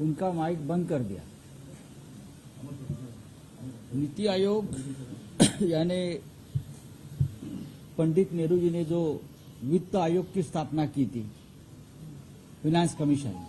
उनको माइक बंद कर दिया। नीति आयोग, यानी पंडित नेहरू जी ने जो वित्त आयोग की स्थापना की थी फाइनेंस कमीशन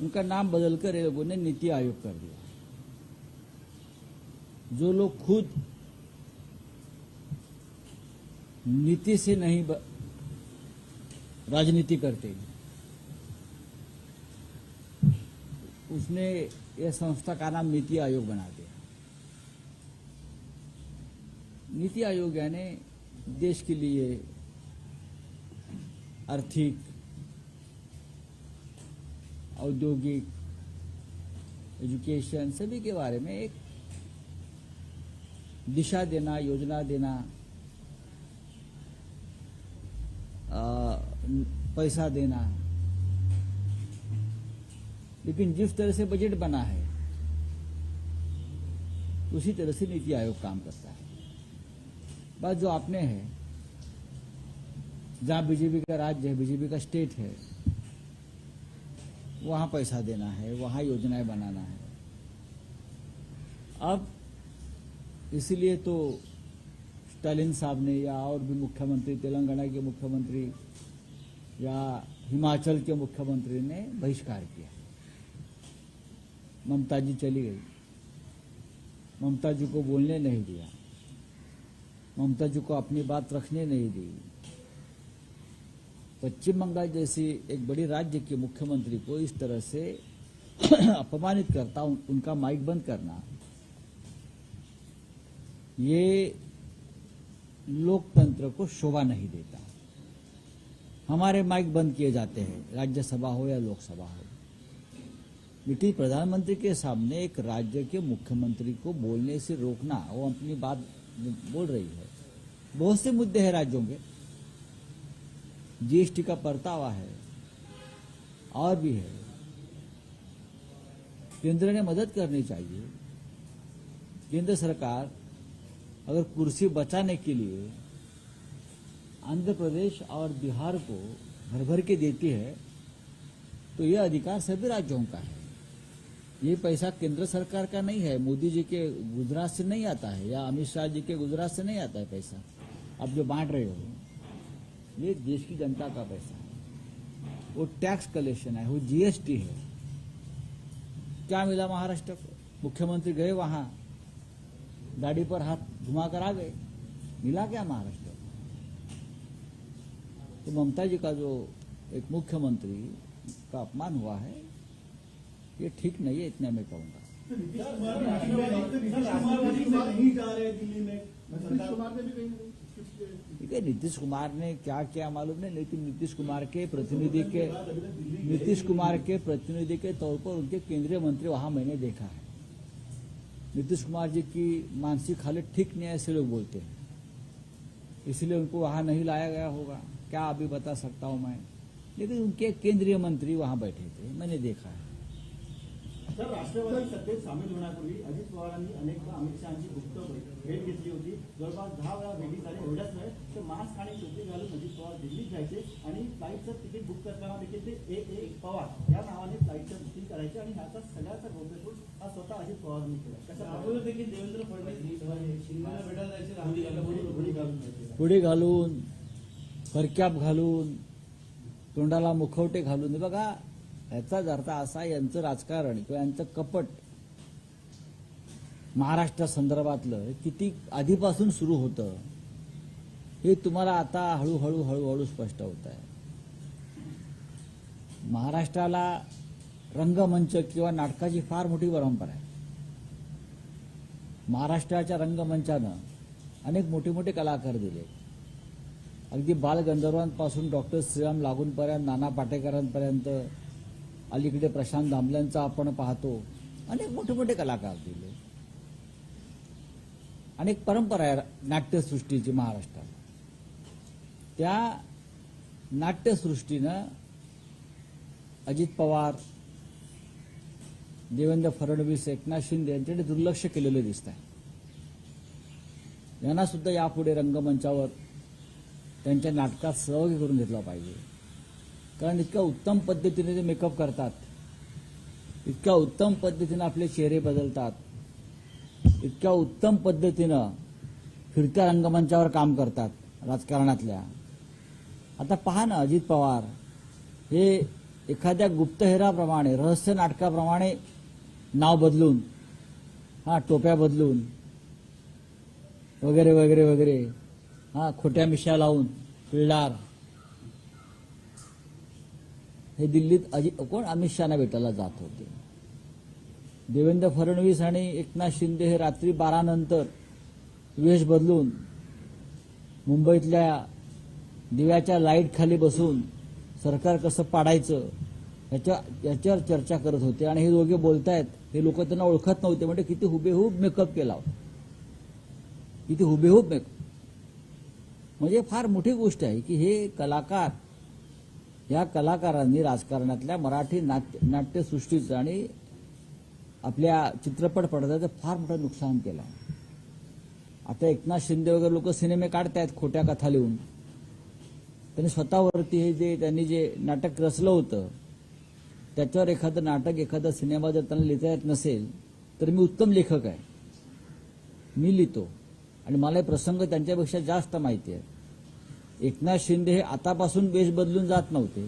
उनका नाम बदलकर ये लोगों ने नीति आयोग कर दिया। जो लोग खुद नीति से नहीं राजनीति करते हैं। उसने यह संस्था का नाम नीति आयोग बना दिया। नीति आयोग यानी देश के लिए आर्थिक, औद्योगिक, एजुकेशन, सभी के बारे में एक दिशा देना, योजना देना पैसा देना है। लेकिन जिस तरह से बजट बना है, उसी तरह से नीति आयोग काम करता है। बात जो आपने है, जहाँ बीजेपी का राज्य है, बीजेपी का स्टेट है, वहाँ पैसा देना है, वहाँ योजनाएँ बनाना है। अब इसलिए तो स्टालिन साहब ने या और भी मुख्यमंत्री, तेलंगाना के मुख्यमंत्री या हिमाचल के मुख्यमंत्री ने बहिष्कार किया। ममता जी चली गई। ममता जी को बोलने नहीं दिया। ममता जी को अपनी बात रखने नहीं दी। पश्चिम बंगाल जैसी एक बड़ी राज्य के मुख्यमंत्री को इस तरह से अपमानित करता उन, उनका माइक बंद करना ये लोकतंत्र को शोभा नहीं देता। हमारे माइक बंद किए जाते हैं राज्यसभा हो या लोकसभा हो। लेकिन प्रधानमंत्री के सामने एक राज्य के मुख्यमंत्री को बोलने से रोकना, वो अपनी बात बोल रही है। बहुत से मुद्दे हैं राज्यों के। जीएसटी का परतावा है, और भी है। केंद्र ने मदद करनी चाहिए। केंद्र सरकार अगर कुर्सी बचाने के लिए आंध्र प्रदेश और बिहार को भर भर के देती है तो यह अधिकार सभी राज्यों का है। ये पैसा केंद्र सरकार का नहीं है, मोदी जी के गुजरात से नहीं आता है, या अमित शाह जी के गुजरात से नहीं आता है पैसा। आप जो बांट रहे हो, ये देश की जनता का पैसा है। वो टैक्स कलेक्शन है, वो जीएसटी है। क्या मिला महाराष्ट्र को? मुख्यमंत्री गए वहाँ, गाड़ी पर हाथ घुमाकर आ गए। मिला क्या महाराष्ट्र? तो ममता जी का जो एक मुख्यमंत्री का अपमान हुआ है, ये ठीक नहीं है, इतना मैं कहूँगा। ठीक है नीतीश कुमार ने क्या क्या मालूम नहीं, लेकिन नीतीश कुमार के प्रतिनिधि के, नीतीश कुमार के प्रतिनिधि के तौर पर उनके केंद्रीय मंत्री वहाँ मैंने देखा है। नीतीश कुमार जी की मानसिक हालत ठीक नहीं है, ऐसे लोग बोलते हैं। इसलिए उनको वहाँ नहीं लाया गया होगा। क्या अभी बता सकता हूँ मैं? लेकिन उनके केंद्रीय मंत्री वहाँ बैठे थे मैंने देखा है। तर राष्ट्रवादी सत्तेत सामील होण्यापूर्वी अजित पवारांनी अनेकदा अमित शहाची गुप्त भेट घेतली होती. जवळपास दहा वेळा भेटी झाल्या एवढ्याच नाही तर मास्क आणि टोपी घालून अजित पवार दिल्लीत जायचे आणि फ्लाईटचं तिकीट बुक करताना देखील ते ए ए पवार या नावाने फ्लाईटचं बुकिंग करायचे आणि ह्याचा सगळ्याचा हा स्वतः अजित पवारांनी केला. अगोदर देखील देवेंद्र फडणवीस शिंदेला भेटायला जायचे राहुल गांधी घालून जायचे. पुढे घालून. फरक्याप घालून तोंडाला मुखवटे घालून. बघा याचाच अर्थ असा यांचं राजकारण किंवा यांचं कपट महाराष्ट्र संदर्भातलं किती आधीपासून सुरू होतं हे तुम्हाला आता हळूहळू हळूहळू स्पष्ट होत आहे. महाराष्ट्राला रंगमंच किंवा नाटकाची फार मोठी परंपरा आहे. महाराष्ट्राच्या रंगमंचानं अनेक मोठे मोठे कलाकार दिले. अगदी बालगंधर्वांपासून डॉक्टर श्रीराम लागूनपर्यंत नाना पाटेकरांपर्यंत अलीकडे प्रशांत दामल्यांचा आपण पाहतो. अनेक मोठे मोठे कलाकार दिले. अनेक परंपरा आहे नाट्यसृष्टीची महाराष्ट्रात त्या नाट्यसृष्टीनं अजित पवार देवेंद्र फडणवीस एकनाथ शिंदे यांच्याकडे दुर्लक्ष केलेलं दिसत आहे यांना सुद्धा यापुढे रंगमंचावर त्यांच्या नाटकात सहभागी करून घेतला पाहिजे. कारण इतक्या उत्तम पद्धतीने ते मेकअप करतात. इतक्या उत्तम पद्धतीनं आपले चेहरे बदलतात. इतक्या उत्तम पद्धतीनं फिरत्या रंगमंचावर काम करतात राजकारणातल्या. आता पहा ना अजित पवार. हे एखाद्या गुप्तहेराप्रमाणे रहस्य नाटकाप्रमाणे नाव बदलून हा टोप्या बदलून वगैरे वगैरे वगैरे हा खोट्या मिशा लावून पिळणार. हे दिल्लीत अजित कोण अमित शहाना भेटायला जात होते? देवेंद्र फडणवीस आणि एकनाथ शिंदे हे रात्री बारा नंतर वेश बदलून मुंबईतल्या दिव्याच्या लाइट खाली बसून सरकार कसं पाडायचं याच्या याच्यावर चर्चा करत होते. आणि हे दोघे बोलतायत हे लोक त्यांना ओळखत नव्हते. म्हणजे किती हुबेहूब मेकअप केला किती हुबेहूब मेकअप म्हणजे फार मोठी गोष्ट आहे की हे कलाकार या कलाकारांनी राजकारणातल्या मराठी नाट्य नाट्यसृष्टीचं आणि आपल्या चित्रपट पडद्याचं फार मोठं नुकसान केलं. आहे आता एकनाथ शिंदे वगैरे लोक सिनेमे काढतायत खोट्या कथा लिहून. त्यांनी स्वतःवरती हे जे त्यांनी जे नाटक रचलं होतं त्याच्यावर एखादं नाटक एखादा सिनेमा जर त्यांना लिहिता येत नसेल तर मी उत्तम लेखक आहे. मी लिहितो. आणि मला हे प्रसंग त्यांच्यापेक्षा जास्त माहिती आहे. एकनाथ शिंदे हे आतापासून वेश बदलून जात नव्हते.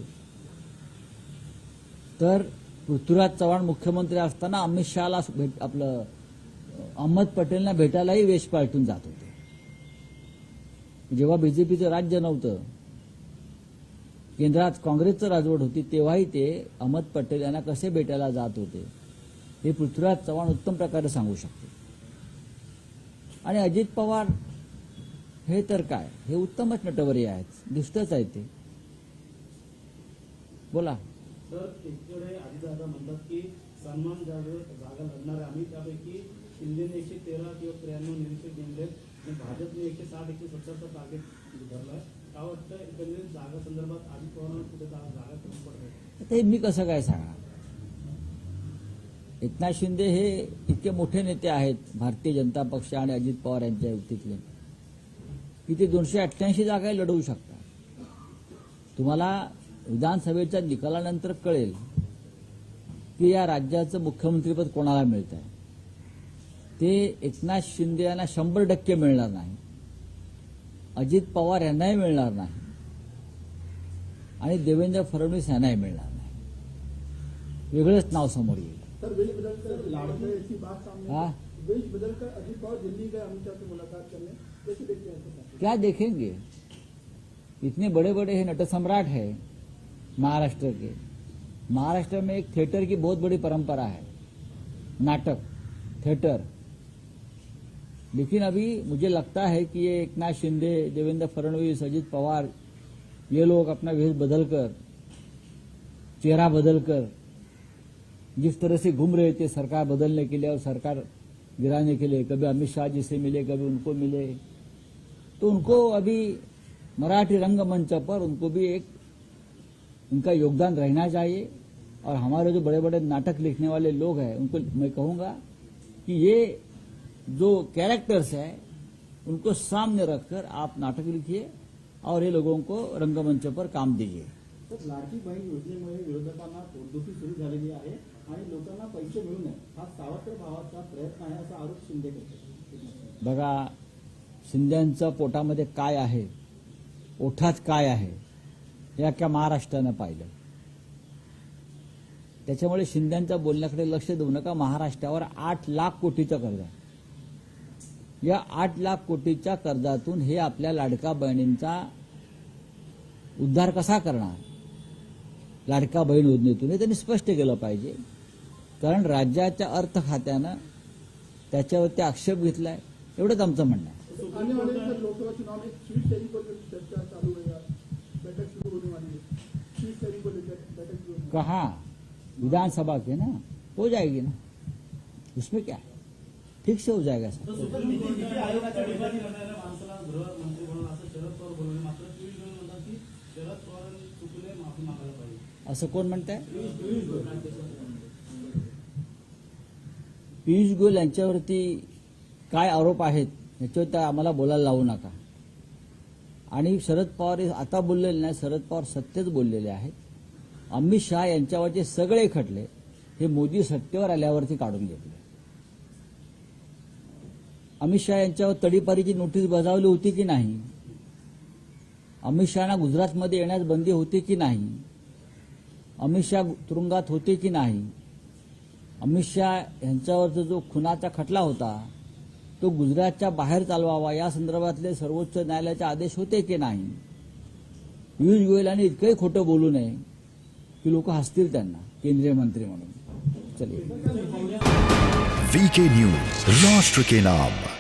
तर पृथ्वीराज चव्हाण मुख्यमंत्री असताना अमित शहाला भेट आपलं अहमद पटेलना भेटायलाही वेश पालटून जात होते. जेव्हा बीजेपीचं राज्य नव्हतं केंद्रात काँग्रेसचं राजवट होती तेव्हाही ते अहमद पटेल यांना कसे भेटायला जात होते हे पृथ्वीराज चव्हाण उत्तम प्रकारे सांगू शकते. आणि अजित पवार हे तर काय? हे उत्तमच नटवरी आहेत. दिसतच आहे ते. बोला. सर एकीकडे अजितदादा म्हणतात की सन्मान जागेवर जागा लढणार आम्ही त्यापैकी शिंदेने एकशे तेरा किंवा त्र्याण्णव निरीक्षक नेमले. आणि भाजपने एकशे साठ एकशे सत्तरचा टार्गेट काय वाटतं एकंदरीत जागा संदर्भात पवारांना कुठे जागा कमी पडत? हे मी कसं काय सांगा? एकनाथ शिंदे हे इतके मोठे नेते आहेत भारतीय जनता पक्ष आणि अजित पवार यांच्या युतीतले. की ते दोनशे अठ्ठ्याऐंशी जागा लढवू शकतात तुम्हाला विधानसभेच्या निकालानंतर कळेल की या राज्याचं मुख्यमंत्रीपद कोणाला मिळत आहे ते एकनाथ शिंदे यांना शंभर टक्के मिळणार नाही. अजित पवार यांनाही मिळणार नाही. आणि देवेंद्र फडणवीस यांनाही मिळणार नाही. वेगळंच नाव समोर येईल. हाँ। क्या देखेंगे? इतने बड़े बड़े हैं नट सम्राट है, महाराष्ट्र के। महाराष्ट्र में एक थिएटर की बहुत बड़ी परंपरा है। नाटक थिएटर लेकिन अभी मुझे लगता है कि ये एकनाथ शिंदे, देवेंद्र फडणवीस, अजित पवार, ये लोग अपना वेश बदलकर, चेहरा बदलकर, जिस तरह से घूम रहे थे सरकार बदलने के लिए और सरकार गिराने के लिए, कभी अमित शाह जी से मिले, कभी उनको मिले तो उनको अभी मराठी रंगमंच पर उनको भी एक उनका योगदान रहना चाहिए। और हमारे जो बड़े बड़े नाटक लिखने वाले लोग हैं उनको मैं कहूँगा कि ये जो कैरेक्टर्स हैं उनको सामने रखकर आप नाटक लिखिए और ये लोगों को रंगमंच पर काम दीजिए। तर लाडकी बहीण योजनेमुळे विरोधकांना पोटदुखी सुरू झालेली आहे आणि लोकांना पैसे मिळू नये हा सावत्र भावाचा प्रयत्न आहे असा आरोप शिंदे करतात. बघा शिंद्यांचं पोटामध्ये काय आहे? ओठात काय आहे? हे अख्ख्या महाराष्ट्रानं पाहिलं. त्याच्यामुळे शिंद्यांच्या बोलण्याकडे लक्ष देऊ नका. महाराष्ट्रावर आठ लाख कोटीचं कर्ज आहे. या आठ लाख कोटीच्या कर्जातून हे आपल्या लाडका बहिणींचा उद्धार कसा करणार? लाडका बहीण योजनेतून हे त्यांनी स्पष्ट केलं पाहिजे. कारण राज्याच्या अर्थ खात्यानं त्याच्यावरती आक्षेप घेतलाय. एवढंच आमचं म्हणणं आहे. आने वाले सर लोकसभा चुनाव में शेयरिंग को लेकर चर्चा चालू है बैठक शुरू होने वाली है। शेयरिंग को लेकर बैठक शुरू होने कहा? विधानसभा के ना? हो जाएगी ना? उसमें क्या है? ठीक से हो जाएगा सर नीती आयोगाच्या ठिकाणी करणाऱ्या माणसाला गृहमंत्री म्हणून असं शरद पवार बोलले गोयल म्हणतात की शरद पवारांनी चुकले माफ़ी मागायला पाहिजे असं कोण म्हणताय पियुष गोयल यांच्यावरती काय आरोप आहेत? याच्यावर त्या आम्हाला बोलायला लावू नका. आणि शरद पवार हे आता बोललेले नाही शरद पवार सत्यच बोललेले आहेत. अमित शहा यांच्यावरचे सगळे खटले हे मोदी सत्तेवर आल्यावरती काढून घेतले. अमित शहा यांच्यावर तडीपारीची नोटीस बजावली होती की नाही? अमित शहाना गुजरातमध्ये येण्यास बंदी होती की नाही? अमित शहा तुरुंगात होते की नाही? अमित शहा यांच्यावरचा जो खुनाचा खटला होता तो गुजरातच्या बाहेर चालवावा या संदर्भातले सर्वोच्च न्यायालयाचे आदेश होते की नाही? पियुष गोयलांनी इतकंही खोटं बोलू नये की लोक हसतील त्यांना केंद्रीय मंत्री म्हणून. चलिए. वीके न्यूज राष्ट्र के नाम.